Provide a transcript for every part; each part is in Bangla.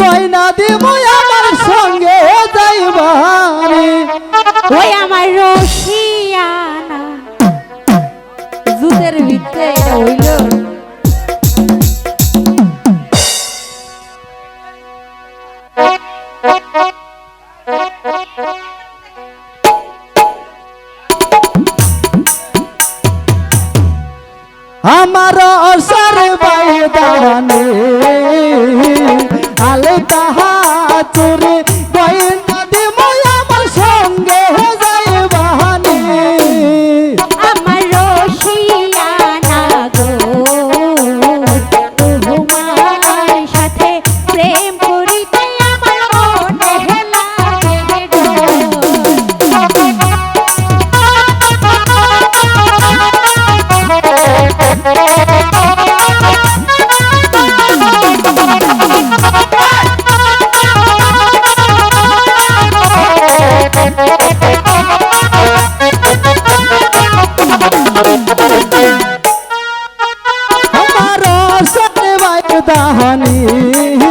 গয়না দিব আমার সঙ্গে রসিয়ানা জুতের ভিতরে হইল। আমার অসার বাই दहनी।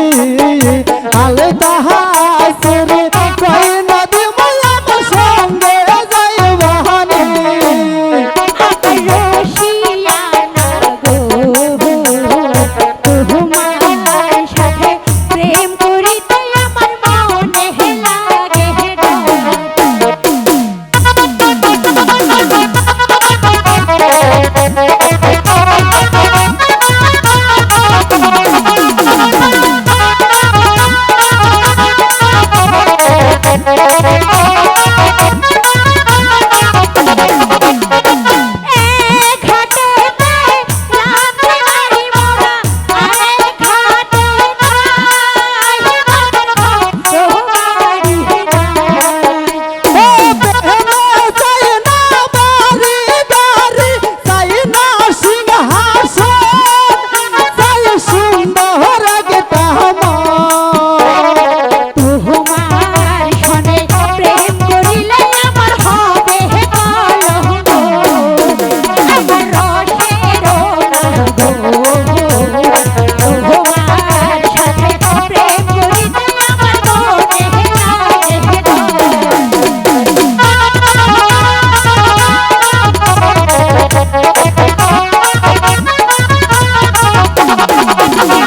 Thank you.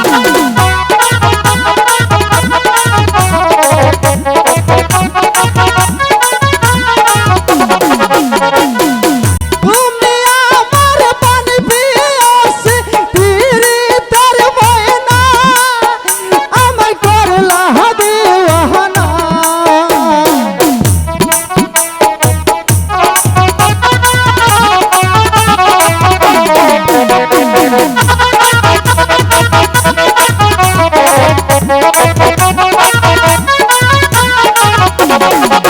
Thank you.